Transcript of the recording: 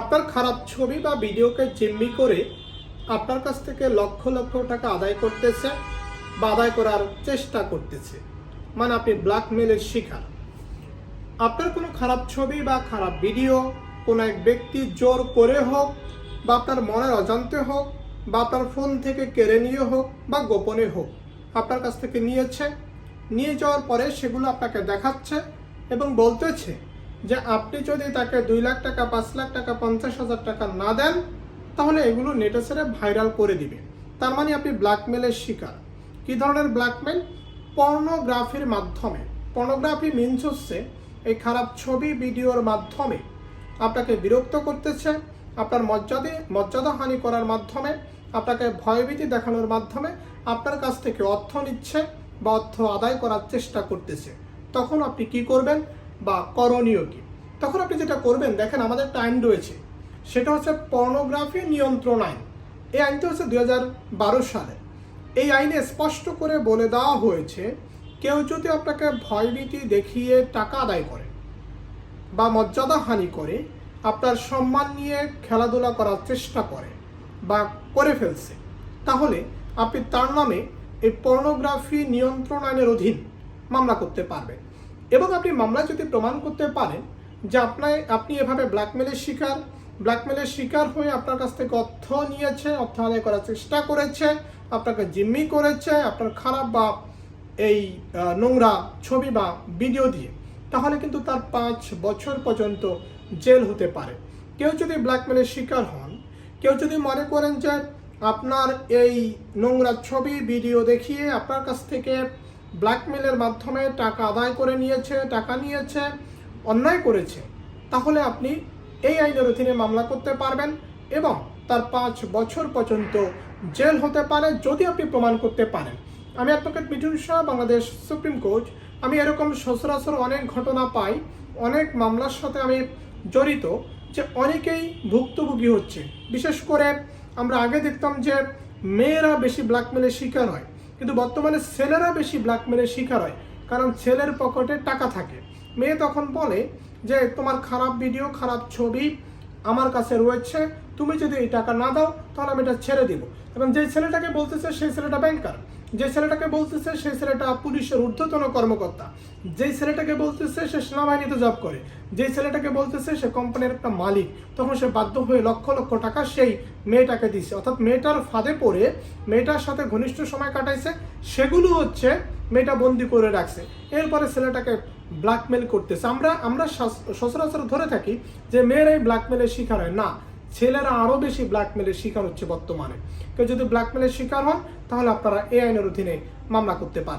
আপনার খারাপ ছবি বা ভিডিওকে জিম্মি করে আপনার কাছ থেকে লক্ষ লক্ষ টাকা আদায় করতেছে বা আদায় করার চেষ্টা করতেছে। মানে আপনি ব্ল্যাকমেলের শিকার। আপনার কোনো খারাপ ছবি বা খারাপ ভিডিও কোনো এক ব্যক্তি জোর করে হোক বা আপনার মনের অজান্তে হোক বা আপনার ফোন থেকে কেড়ে নিয়ে হোক বা গোপনে হোক, আপনার কাছ থেকে নিয়েছে। নিয়ে যাওয়ার পরে সেগুলো আপনাকে দেখাচ্ছে এবং বলতেছে যে আপনি যদি তাকে দুই লাখ টাকা, পাঁচ লাখ টাকা, পঞ্চাশ হাজার টাকা না দেন, তাহলে এগুলো নেটে সেরে ভাইরাল করে দিবে। তার মানে আপনি ব্ল্যাকমেলের শিকার। কি ধরনের ব্ল্যাকমেল? পর্নোগ্রাফির মাধ্যমে। পর্নোগ্রাফি মিনস হচ্ছে এই খারাপ ছবি ভিডিওর মাধ্যমে আপনাকে বিরক্ত করতেছে, আপনার মর্যাদা মর্যাদা হানি করার মাধ্যমে, আপনাকে ভয়ভীতি দেখানোর মাধ্যমে আপনার কাছ থেকে অর্থ নিচ্ছে বা অর্থ আদায় করার চেষ্টা করতেছে। তখন আপনি কি করবেন? বা করণীয় কি? তখন আপনি যেটা করবেন, দেখেন আমাদের টাইম রয়েছে। সেটা হচ্ছে পর্নোগ্রাফি নিয়ন্ত্রণ আইন। এই আইনটা হচ্ছে দু হাজার বারো সালে। এই আইনে স্পষ্ট করে বলে দেওয়া হয়েছে, কেউ যদি আপনাকে ভয়ভীতি দেখিয়ে টাকা আদায় করে বা মর্যাদা হানি করে, আপনার সম্মান নিয়ে খেলাধুলা করার চেষ্টা করে বা করে ফেলছে, তাহলে আপনি তার নামে এই পর্নোগ্রাফি নিয়ন্ত্রণ আইনের অধীন মামলা করতে পারবেন। এবং আপনি মামলা যদি প্রমাণ করতে পারেন যে আপনার আপনি এভাবে ব্ল্যাকমেলের শিকার ব্ল্যাকমেলের শিকার হয়ে আপনার কাছ থেকে অর্থ নিয়েছে, অর্থ আদায় করার চেষ্টা করেছে, আপনাকে জিম্মি করেছে, আপনার খারাপ বা এই নোংরা ছবি বা ভিডিও দিয়ে, তাহলে কিন্তু তার পাঁচ বছর পর্যন্ত জেল হতে পারে। কেউ যদি ব্ল্যাকমেলের শিকার হন, কেউ যদি মনে করেন যে আপনার এই নোংরা ছবি ভিডিও দেখিয়ে আপনার কাছ থেকে ব্ল্যাকমেলের মাধ্যমে টাকা আদায় করে নিয়েছে, টাকা নিয়েছে, অন্যায় করেছে, তাহলে আপনি এই আইনের অধীনে মামলা করতে পারবেন এবং তার পাঁচ বছর পর্যন্ত জেল হতে পারে যদি আপনি প্রমাণ করতে পারেন। আমি advocate Mithun Shah, Bangladesh Supreme Court. আমি এরকম সচরাচর অনেক ঘটনা পাই, অনেক মামলার সাথে আমি জড়িত যে অনেকেই ভুক্তভোগী হচ্ছে। বিশেষ করে আমরা আগে দেখতাম যে মেয়েরা বেশি ব্ল্যাকমেলের শিকার হয়। কিন্তু বর্তমানে ছেলেরা বেশি ব্ল্যাকমেলের শিকার হয়, কারণ ছেলের পকেটে টাকা থাকে। মেয়ে তখন বলে যে, তোমার খারাপ ভিডিও খারাপ ছবি আমার কাছে রয়েছে, তুমি যদি এই টাকা না দাও, তাহলে আমি এটা ছেড়ে দিব। এবং যে ছেলেটাকে বলতেছে, সেই ছেলেটা ব্যাংকার যে ছেলেটাকে বলতেছে, সেই ছেলেটা পুলিশের ঊর্ধ্বতন কর্মকর্তা। যেই ছেলেটাকে বলতেছে, সে সেনাবাহিনীতে জব করে। যেই ছেলেটাকে বলতেছে, সে কোম্পানির একটা মালিক। তখন সে বাধ্য হয়ে লক্ষ লক্ষ টাকা সেই মেয়েটাকে দিছে। অর্থাৎ মেয়েটার ফাঁদে পড়ে মেয়েটার সাথে ঘনিষ্ঠ সময় কাটাইছে। সেগুলো হচ্ছে মেয়েটা বন্দি করে রাখছে। এরপরে ছেলেটাকে ব্ল্যাকমেল করতেছে। আমরা আমরা সচরাচর ধরে থাকি যে মেয়েরাই ব্ল্যাকমেলের শিকার হয়। না ছেলেরা আরও বেশি ব্ল্যাকমেলের শিকার হচ্ছে বর্তমানে। কেউ যদি ব্ল্যাকমেলের শিকার হন, তাহলে আপনারা এ আইনের অধীনে মামলা করতে পারবেন।